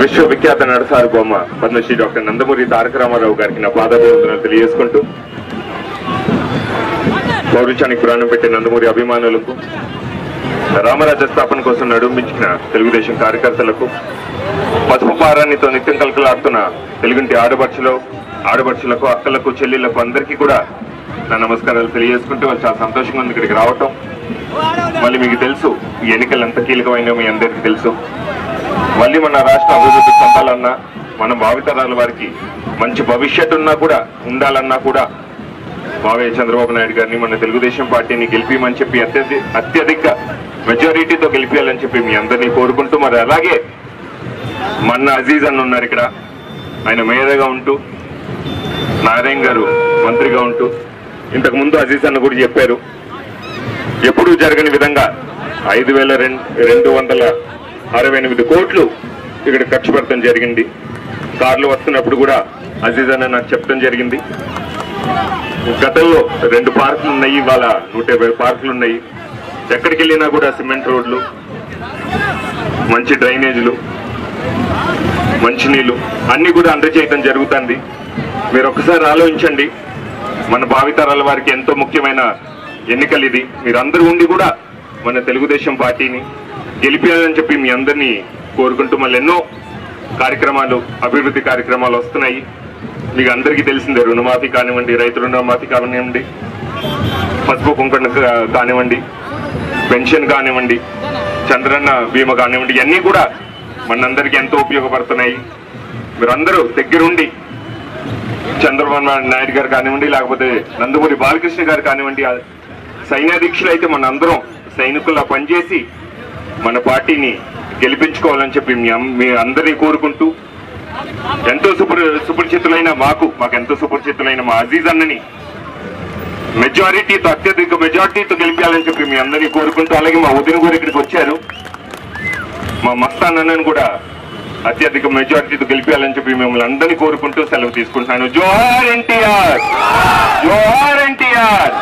విశ్వవిఖ్యాత నడసారు బొమ్మ పద్మశ్రీ డాక్టర్ నందమూరి తారక రామారావు గారికి నా పాదాభివందనలు తెలియజేసుకుంటూ పౌరుషానికి ప్రాణం పెట్టే నందమూరి అభిమానులకు రామరాజ్య స్థాపన కోసం నడుమించిన తెలుగుదేశం కార్యకర్తలకు పసుపు పారాన్నితో నిత్యం కలకలాడుతున్న తెలుగుంటి ఆడపడుచులో ఆడపడుచులకు అక్కలకు చెల్లెళ్ళకు అందరికీ కూడా నా నమస్కారాలు తెలియజేసుకుంటూ వాళ్ళు చాలా సంతోషంగా ఉంది ఇక్కడికి రావటం. మళ్ళీ మీకు తెలుసు ఈ ఎన్నికలు ఎంత కీలకమైన మీ అందరికీ తెలుసు. మళ్ళీ మన రాష్ట్ర అభివృద్ధి పొందాలన్నా మన భావితరాల వారికి మంచి భవిష్యత్తు ఉన్నా కూడా ఉండాలన్నా కూడా మావయ్య చంద్రబాబు నాయుడు గారిని మన తెలుగుదేశం పార్టీని గెలిపిమని చెప్పి అత్యధి అత్యధిక మెజారిటీతో గెలిపించాలని చెప్పి మీ అందరినీ కోరుకుంటూ మరి అలాగే మన్న అజీజ్ అన్న ఉన్నారు ఇక్కడ. ఆయన మేయర్గా ఉంటూ నారాయణ గారు మంత్రిగా ఉంటూ ఇంతకు ముందు అజీజ్ అన్న కూడా చెప్పారు. ఎప్పుడూ జరగని విధంగా ఐదు వేల రెండు వందల అరవై ఎనిమిది కోట్లు ఇక్కడ ఖర్చు పెట్టడం జరిగింది. కార్లు వస్తున్నప్పుడు కూడా అజీజ్ అన్న నాకు చెప్పడం జరిగింది. గతంలో రెండు పార్కులు ఉన్నాయి ఇవాళ నూట యాభై పార్కులు ఉన్నాయి. ఎక్కడికి వెళ్ళినా కూడా సిమెంట్ రోడ్లు మంచి డ్రైనేజీలు మంచినీళ్ళు అన్నీ కూడా అందజేయటం జరుగుతుంది. మీరు ఒకసారి ఆలోచించండి మన భావితరాల వారికి ఎంతో ముఖ్యమైన ఎన్నికలు ఇది. మీరందరూ ఉండి కూడా మన తెలుగుదేశం పార్టీని గెలిపించాలని చెప్పి మీ అందరినీ కోరుకుంటూ మళ్ళీ ఎన్నో కార్యక్రమాలు అభివృద్ధి కార్యక్రమాలు వస్తున్నాయి. మీకు అందరికీ తెలిసిందే రుణమాఫీ కానివ్వండి రైతు రుణమాఫీ కానివ్వండి పసుపు కుంకణ కానివ్వండి పెన్షన్ కానివ్వండి చంద్రన్న బీమా కానివ్వండి ఇవన్నీ కూడా మనందరికీ ఎంతో ఉపయోగపడుతున్నాయి. మీరందరూ దగ్గరుండి చంద్రబాబు నాయుడు గారు కానివ్వండి లేకపోతే నందమూరి బాలకృష్ణ గారు కానివ్వండి సైన్యాధ్యక్షులు అయితే మన అందరం సైనికుల్లా పనిచేసి మన పార్టీని గెలిపించుకోవాలని చెప్పి మీ మీ అందరినీ కోరుకుంటూ ఎంతో సుపరి సుపరిచితులైన మాకు మాకు ఎంతో సుపరిచితులైన మా అజీజ్ అన్నని మెజారిటీతో అత్యధిక మెజారిటీతో గెలిపించాలని చెప్పి మీ అందరినీ కోరుకుంటూ అలాగే మా ఉదయం కూడా ఇక్కడికి వచ్చారు. మా మస్తాన్నన్నని కూడా అత్యధిక మెజారిటీతో గెలిపించాలని చెప్పి మిమ్మల్ని అందరినీ కోరుకుంటూ సెలవు తీసుకుంటున్నాను. జోహార్ ఎన్టీఆర్! జోహార్ ఎన్టీఆర్!